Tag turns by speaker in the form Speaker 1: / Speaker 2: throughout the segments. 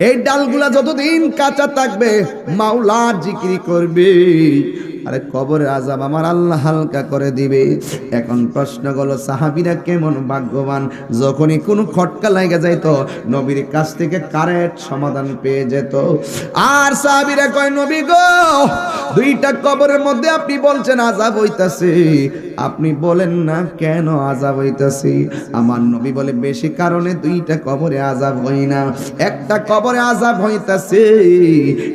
Speaker 1: এই ডালগুলা যতদিন কাঁচা থাকবে মাওলার জিকিরি করবে। আরে কবরের আজাব আমার আল্লাহ হালকা করে দিবে। এখন প্রশ্ন হলো সাহাবিরা কেমন ভাগ্যবান? যখনই কোনো খটকা লাগে যাইতো, নবীর কাছ থেকে কারেক্ট সমাধান পেয়ে যেত। আর সাহাবিরা কয়, নবী গো, দুইটা কবরের মধ্যে আপনি বলছেন আজাব হইতাছে। আপনি বলেন না কেন আজাব হইতাছে? আমার নবী বলে, বেশি কারণে দুইটা কবরে আজাব হই না। একটা কবরে আজাব হইতাছে,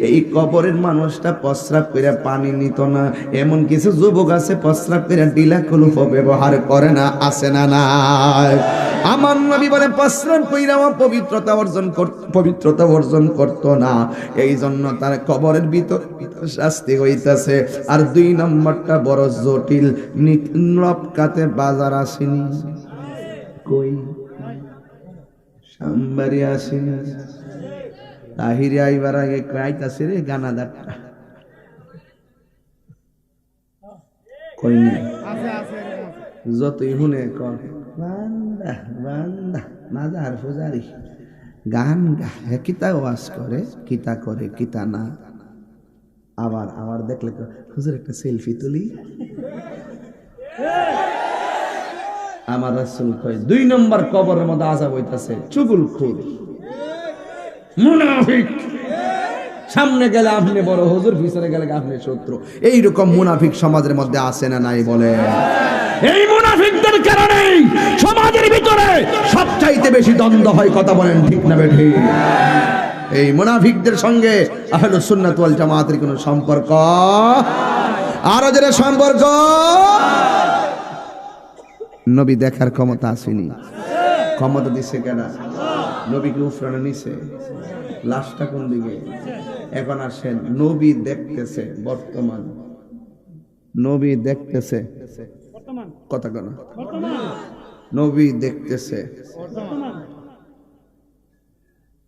Speaker 1: এই কবরের মানুষটা প্রস্রাব করে পানি নিত না। এমন কিছু যুবক আছে, প্রস্রাব করে ডিলা কলুপ ব্যবহার করে না, আসে না না আমার নবী বলে প্রস্রাব কইরা পবিত্রতা অর্জন পবিত্রতা অর্জন করত না। এই জন্য তার কবরের ভিতর ভিতর শাস্তি হইতাছে। আর দুই নম্বরটা বড় জটিল রপকাতে বাজার আসেনি। কই? সাম্বারি আসেনি। তাহিরে আইবার আগে কাইতাছে রে গানাদারটা। কই না যতই হুনে কন। বান্দা বান্দা মাজার ফুজারি গান গা কিতা ওয়াজ করে কিতা করে কিতা না। আবার আবার দেখলে তো হুজুর একটা সেলফি তুলি। আমার রাসূল কয় দুই নম্বর কবরের মধ্যে আজাব হইতাছে চুগুল খুর। মুনাফিক। সামনে গেলে আপনি বড় হুজুর পিছনে গেলে আপনি শত্রু। এইরকম মুনাফিক সমাজের মধ্যে আসে না নাই বলে? এই মুনাফিকদের কারণে সমাজের ভিতরে সবচাইতে বেশি দ্বন্দ্ব হয় কথা বলেন ঠিক না বেঠি? এই মুনাফিকদের সঙ্গে আহলে সুন্নাত ওয়াল জামাতের কোনো সম্পর্ক? আরও যারা সম্পর্ক? নবী দেখার ক্ষমতা আসেনি। ক্ষমতা দিছে কেনা? নবীকে উফরানো নিছে? লাশটা কোন দিকে? এখন আসেন নবী দেখতেছে বর্তমান। নবী দেখতেছে। কথা কেন। নবী দেখতেছে।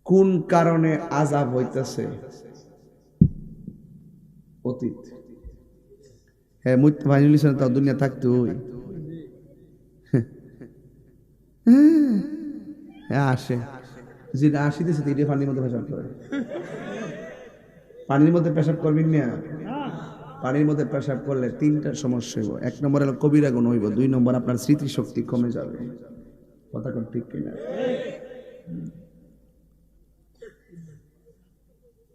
Speaker 1: কোন কারণে আজাব হইতেছে? অতীত। হ্যাঁ মুত্য ইসলাম তাও দুনিয়া থাকতো হ্যাঁ আসে। যেটা আসিতেছে এটা পানির মধ্যে পেশাব করে। পানির মধ্যে পেশাব করবেন না? পানির মধ্যে পেশাব করলে তিনটা সমস্যা হইব। এক নম্বর হলো কবিরা গুণ হইব দুই নম্বর আপনার স্মৃতিশক্তি কমে যাবে। কথা কোন ঠিক কিনা?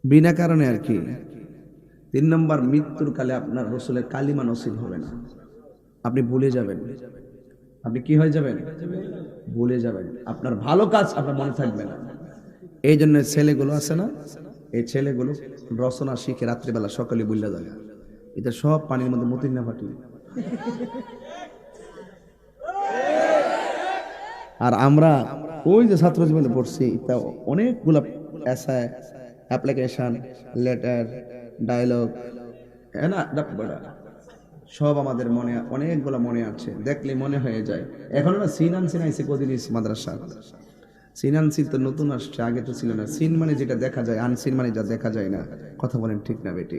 Speaker 1: বিনা কারণে আর কি। তিন নম্বর মৃত্যুর কালে আপনার রসুলের কালিমা নসিব হবে না। আপনি ভুলে যাবেন। আপনি কি হয়ে যাবেন? ভুলে যাবেন। আপনার ভালো কাজ আপনার মনে থাকবে না। এই জন্য ছেলেগুলো আছে না? এই ছেলেগুলো রচনা শিখে রাত্রিবেলা সকালে বুল্লা যায়। এটা সব পানির মধ্যে মতির না ফাটি আর আমরা ওই যে ছাত্র জীবনে পড়ছি, তা অনেকগুলা এসআই অ্যাপ্লিকেশন লেটার ডায়লগ না সব আমাদের মনে, অনেকগুলো মনে আছে। দেখলে মনে হয়ে যায়। এখন না সিনান সিন আইসে কদিন মাদ্রাসা। সিন তো নতুন আসছে, আগে তো ছিল না। সিন মানে যেটা দেখা যায় আনসিন মানে যা দেখা যায় না। কথা বলেন ঠিক না বেটি?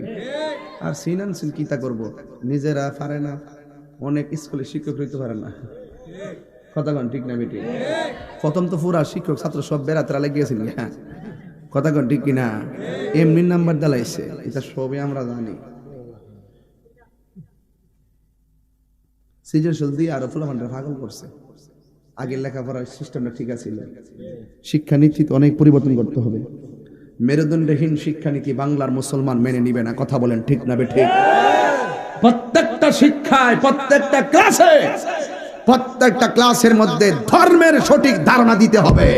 Speaker 1: আর সিন কি তা করব? নিজেরা পারে না। অনেক স্কুলে শিক্ষক হইতে পারে না। কথা কন ঠিক না বেটি? প্রথম তো পুরা শিক্ষক, ছাত্র সব বেড়াতে লেগিয়েছিল হ্যাঁ কথা কন ঠিক কিনা? এমনি নাম্বার দালাইছে। এটা সবই আমরা জানি। সৃজনশীল দিয়ে আরও ফুলাফানটা পাগল করছে। আগের লেখাপড়ার সিস্টেমটা ঠিক আছে শিক্ষানীতি অনেক পরিবর্তন করতে হবে। মেরুদণ্ডহীন শিক্ষানীতি বাংলার মুসলমান মেনে নিবে না। কথা বলেন ঠিক না ঠিক প্রত্যেকটা শিক্ষায় প্রত্যেকটা ক্লাসে প্রত্যেকটা ক্লাসের মধ্যে ধর্মের সঠিক ধারণা দিতে হবে।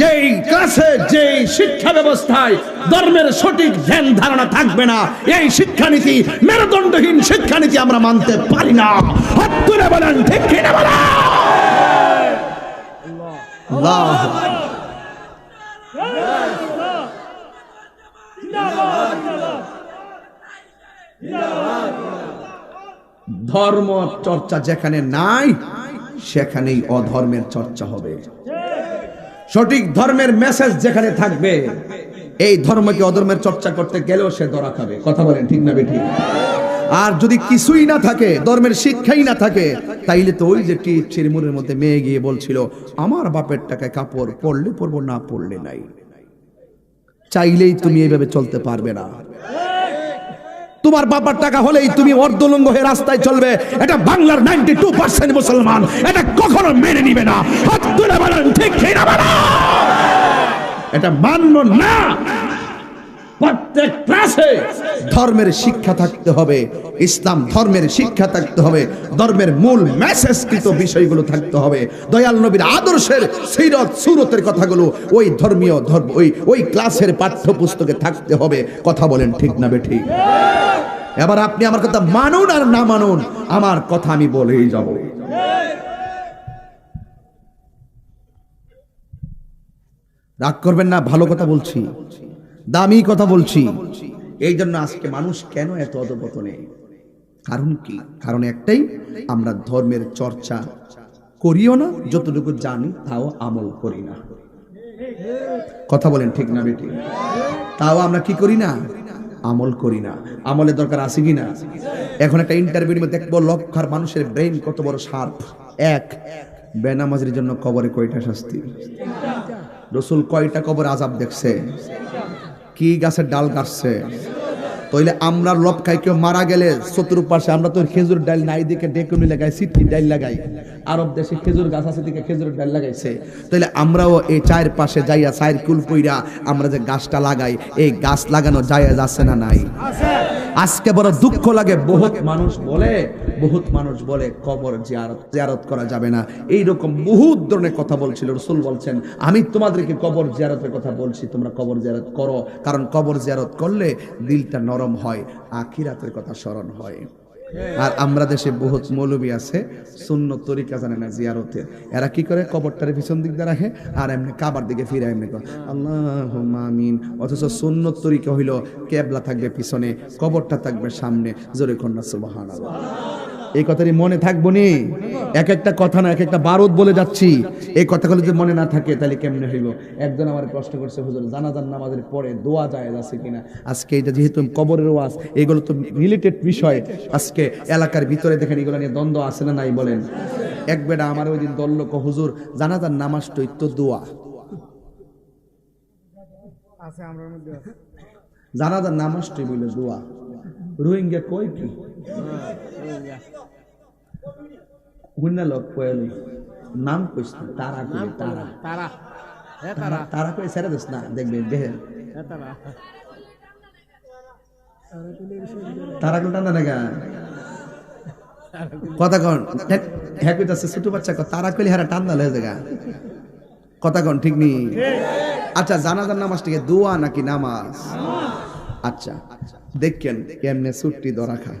Speaker 1: যেই ক্লাসে যেই শিক্ষা ব্যবস্থায় ধর্মের সঠিক ধ্যান ধারণা থাকবে না এই শিক্ষানীতি মেরুদণ্ডহীন শিক্ষানীতি আমরা মানতে পারি না। হাত তুলে বলেন ঠিক কিনা বলেন? ধর্ম চর্চা যেখানে নাই, সেখানেই অধর্মের চর্চা হবে। সঠিক ধর্মের মেসেজ যেখানে থাকবে, এই ধর্মকে অধর্মের চর্চা করতে গেলেও সে ধরা খাবে। কথা বলেন ঠিক না বেঠিক? আর যদি কিছুই না থাকে, ধর্মের শিক্ষাই না থাকে, তাইলে তো ওই যে টি চিরমুরের মধ্যে মেয়ে গিয়ে বলছিল, আমার বাপের টাকায় কাপড় পড়লে পরবো, না পড়লে নাই। চাইলেই তুমি এইভাবে চলতে পারবে না। তোমার বাবার টাকা হলেই তুমি অর্ধলঙ্গ হয়ে রাস্তায় চলবে। এটা বাংলার নাইনটি টু পার্সেন্ট মুসলমান। এটা কখনো মেনে নিবে না। হাত তুলে বলেন, ঠিক এটা মানব না। প্রত্যেক ক্লাসে ধর্মের শিক্ষা থাকতে হবে, ইসলাম ধর্মের শিক্ষা থাকতে হবে, ধর্মের মূল মেসেজকৃত বিষয়গুলো থাকতে হবে। দয়াল নবীর আদর্শের সিরত সুরতের কথাগুলো ওই ধর্মীয় ধর্ম, ওই ওই ক্লাসের পাঠ্যপুস্তকে থাকতে হবে। কথা বলেন ঠিক না বেঠিক এবার আপনি আমার কথা মানুন আর না মানুন, আমার কথা আমি বলেই যাব। রাগ করবেন না, ভালো কথা বলছি। দামি কথা বলছি। এই জন্য আজকে মানুষ কেন এত অধপতনে? কারণ কি? কারণ একটাই, আমরা ধর্মের চর্চা করিও না, যতটুকু জানি তাও আমল করি না। কথা বলেন ঠিক না বেটি তাও আমরা কি করি না? আমল করি না। আমলের দরকার আছে কি না? এখন একটা ইন্টারভিউর মধ্যে দেখব লক্ষার মানুষের ব্রেন কত বড় শার্প এক, বেনামাজের জন্য কবরে কয়টা শাস্তি? রসুল কয়টা কবর আজাব দেখছে? কি গাছের ডাল কাটছে? তাইলে আমরা লব খাই কেউ মারা গেলে শত্রুর পাশে আমরা তো খেজুর ডাল নাই দিকে ডেকুনি লাগাই সিটি ডাল লাগাই। আরব দেশে খেজুর গাছ আছে দিকে খেজুর ডাল লাগাইছে। তাইলে আমরাও এই চায়ের পাশে যাইয়া চায়ের কুল পইরা আমরা যে গাছটা লাগাই এই গাছ লাগানো যায় যাচ্ছে না নাই? আজকে বড় দুঃখ লাগে বহুত মানুষ বলে বহুত মানুষ বলে, কবর জিয়ারত জিয়ারত করা যাবে না। এই রকম বহুত ধরনের কথা বলছিল, রসুল বলছেন, আমি তোমাদেরকে কবর জিয়ারতের কথা বলছি, তোমরা কবর জিয়ারত করো। কারণ কবর জিয়ারত করলে দিলটা নরম হয়, আখিরাতের কথা স্মরণ হয়। আর আমরা দেশে বহুত মৌলবী আছে শূন্য তরিকা জানে না জিয়ারতের এরা কি করে? কবরটার পিছন দিক দিয়ে রাখে, আর এমনি কাবার দিকে ফিরে এমনি করে। আল্লাহ আমিন। অথচ শূন্য তরিকা হইল, কেবলা থাকবে পিছনে, কবরটা থাকবে সামনে। জোরে কন্যা সুবাহান এই কথাটি মনে থাকব নি। এক একটা কথা না এক একটা বারুদ বলে যাচ্ছি। এই কথাগুলো যদি মনে না থাকে তাহলে কেমনে হইব? একজন আমার প্রশ্ন করছে হুজুর জানাজান নামাজের পরে দোয়া যায় আছে কিনা? আজকে এটা যেহেতু কবরের ওয়াজ এগুলো তো রিলেটেড বিষয়। আজকে এলাকার ভিতরে দেখেন এগুলো নিয়ে দ্বন্দ্ব আছে না নাই বলেন? এক বেটা আমার ওই দিন দল্ল ক হুজুর জানাজান নামাজটাই তো দোয়া।
Speaker 2: আছে মধ্যে আছে।
Speaker 1: জানাজান বলে দোয়া। রোহিঙ্গা কই কি? হুন্না লোক কয়েল নাম কইস না, তারা কই তারা
Speaker 2: তারা হ্যাঁ তারা
Speaker 1: তারা কই ছেড়ে দিস না দেখবে দেহে
Speaker 2: হ্যাঁ তারা
Speaker 1: তারা কোনটা না কথা কন হ্যাঁ কইতাছে ছোট বাচ্চা তারা কইলে হারা টান দালে জায়গা কথা কন ঠিক নি আচ্ছা জানাজার নামাজ থেকে দোয়া নাকি নামাজ আচ্ছা দেখেন কেমনে ছুটি ধরা খায়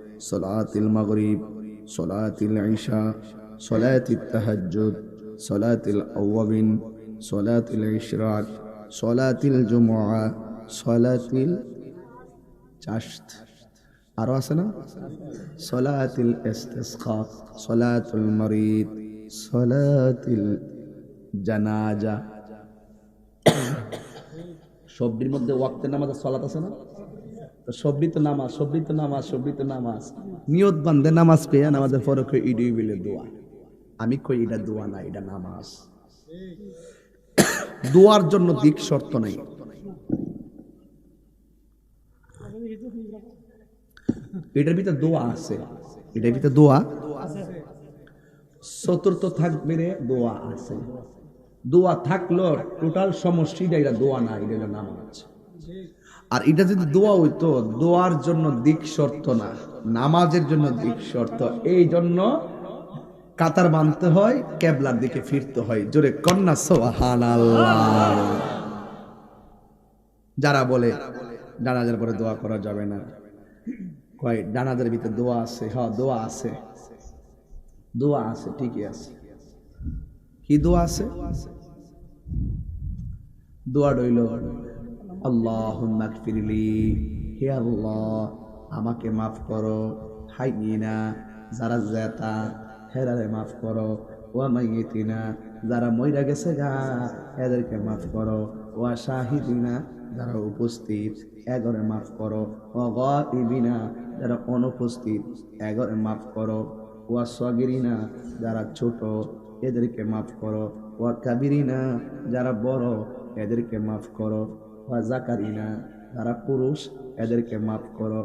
Speaker 1: সলাতিল মাগরিব, সলাতিল ঈশা সলাতিল তাহাজ্জুদ, সলাতিল আওয়াবিন সলাতিল ইশরাক, সলাতিল জুমআ, সলাতিল চাষত আরও আছে না? সলাতিল ইস্তিসকা, সলাতুল মরিদ, সলাতিল জানাজা। সবটির মধ্যে ওয়াক্তের নামাজ সলাত আছে না? তো সবরি তো নামাজ সবরি তো নামাজ সবরি তো নামাজ। নিয়ত বান্ধে নামাজ পেয়ে নামাজের পরে কই, ইডি বিলে দোয়া। আমি কই এটা দোয়া না এটা নামাজ। দোয়ার জন্য দিক শর্ত নাই। এটার ভিতরে দোয়া আছে, এটার ভিতরে দোয়া চতুর্থ থাকবে রে, দোয়া আছে। দোয়া থাকল, টোটাল সমষ্টিটা এটা দোয়া না এটা নামাজ। আর এটা যদি দোয়া হইতো, দোয়ার জন্য দিক শর্ত না, নামাজের জন্য দিক শর্ত। এই জন্য কাতার বাঁধতে হয়, কেবলার দিকে ফিরতে হয়। জোরে কন্যা যারা বলে, জানাজার পরে দোয়া করা যাবে না। কয়, জানাজার ভিতরে দোয়া আছে? হ্যাঁ দোয়া আছে। দোয়া আছে, ঠিকই আছে। কি দোয়া আছে? দোয়া রইল আল্লাহ ফিরলি হে আল্লাহ, আমাকে মাফ করো। হাইনা যারা জেতা হেরারে মাফ করো। ওয়া মাইয়েতিনা, যারা মইরা গেছে গা, এদেরকে মাফ করো। ওয়া শাহিদিনা, যারা উপস্থিত, এগরে মাফ করো। ও গিবিনা যারা অনুপস্থিত, এগরে মাফ করো। ওয়া সগিরিনা, যারা ছোট, এদেরকে মাফ করো। ওয়া কাবিরিনা, যারা বড়, এদেরকে মাফ করো। জাকারিনা যারা পুরুষ, এদেরকে মাফ করো।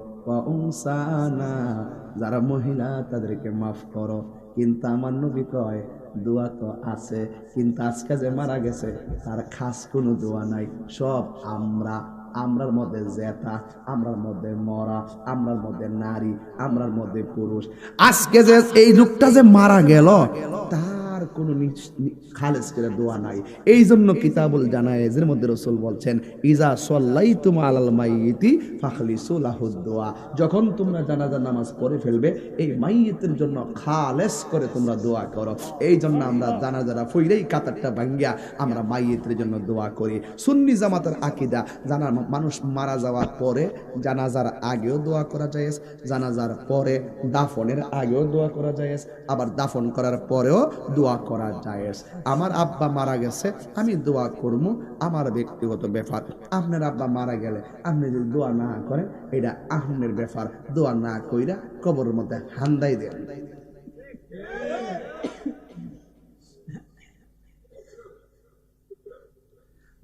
Speaker 1: যারা মহিলা, তাদেরকে মাফ করো। কিন্তু আমার নবী কয়, দোয়া তো আছে, কিন্তু আজকে যে মারা গেছে, তার খাস কোনো দোয়া নাই। সব আমরা, আমরার মধ্যে জেতা আমরার মধ্যে মরা, আমরার মধ্যে নারী, আমরার মধ্যে পুরুষ। আজকে যে এই লোকটা যে মারা গেল, তার কোনো খালেজ করে দোয়া নাই। এই জন্য কিতাবুল জানায়েজের মধ্যে রসুল বলছেন, ইজা সল্লাই তুমা আলাল মাইতি ফাখলিসু দোয়া। যখন তোমরা জানাজার নামাজ পড়ে ফেলবে, এই মাইয়েতের জন্য খালেস করে তোমরা দোয়া করো। এই জন্য আমরা জানাজারা ফইরেই কাতারটা ভাঙ্গিয়া আমরা মাইয়েতের জন্য দোয়া করি। সুন্নি জামাতের আকিদা, জানা মানুষ মারা যাওয়ার পরে জানাজার আগেও দোয়া করা যায় জানাজার পরে দাফনের আগেও দোয়া করা যায় আবার দাফন করার পরেও দোয়া করা যায়। আমার আব্বা মারা গেছে আমি দোয়া করব। আমার ব্যক্তিগত ব্যাপার আপনার আব্বা মারা গেলে আপনি যদি দোয়া না করেন এটা আপনার ব্যাপার। দোয়া না কইরা কবরের মধ্যে হান্দাই দেন।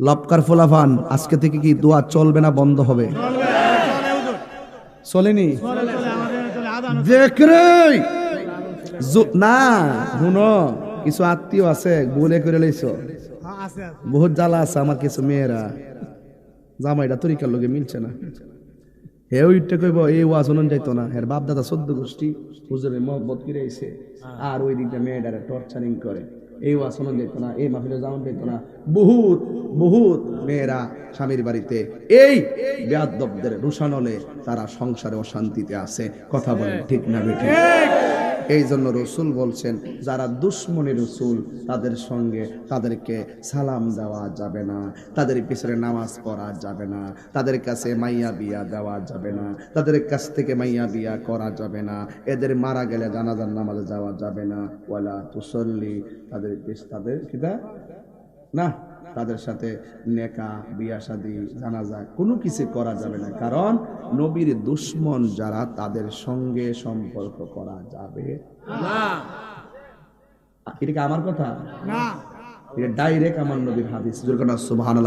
Speaker 1: লপকার ফোলাফান আজকে থেকে কি দোয়া চলবে না বন্ধ হবে? চলেনি? জু- না শুনো। কিছু আত্মীয় আছে বলে করে লইছো?
Speaker 2: হ্যাঁ
Speaker 1: বহুত জ্বালা আছে আমার কিছু মেয়েরা। জামাইটা তরিকার লোকে মিলছে না। হে ওইটা কইব এই ওয়াজ শুনুন যাইতো না। হের বাপ দাদা সদ্য গোষ্ঠী হুজুরে মহব্বত করে আর ওই দিকটা মেয়েটারে টর্চারিং করে। এই ওয়াজ শুনুন যাইতো না এই মাহফিলে যাওয়ান যাইতো না। বহুত বহুত মেয়েরা স্বামীর বাড়িতে এই বেয়াদবদের রুশানলে তারা সংসারে অশান্তিতে আছে। কথা বলেন ঠিক না বেঠিক এই জন্য রসুল বলছেন, যারা দুশ্মনী রসুল, তাদের সঙ্গে তাদেরকে সালাম দেওয়া যাবে না, তাদের পিছনে নামাজ পড়া যাবে না, তাদের কাছে মাইয়া বিয়া দেওয়া যাবে না, তাদের কাছ থেকে মাইয়া বিয়া করা যাবে না, এদের মারা গেলে জানাজার নামাজে যাওয়া যাবে না। ওয়ালা তুসল্লি, তাদের পিছ- তাদের কিতা না। তাদের সাথে নেকা বিয়া শাদি জানাজা কোনো কিছু করা যাবে না। কারণ নবীর দুশ্মন যারা তাদের সঙ্গে সম্পর্ক করা যাবে আ- এটা কি আমার কথা?
Speaker 2: না।
Speaker 1: এটা ডাইরেক্ট আমার নবীর হাদিস। সুবাহান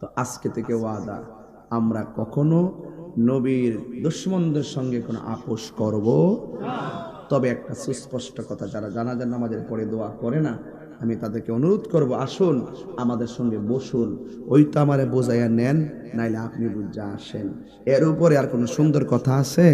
Speaker 1: তো আজকে থেকে ওয়াদা আমরা কখনো নবীর দুশ্মনদের সঙ্গে কোনো আপোষ করব তবে একটা সুস্পষ্ট কথা যারা জানাজার নামাজের পরে দোয়া করে না আমি তাদেরকে অনুরোধ করব, আসুন আমাদের সঙ্গে বসুন। ওই তো আমারে বোঝাইয়া নেন, নাইলে আপনি বুঝা আসেন। এর উপরে আর কোনো সুন্দর কথা আছে?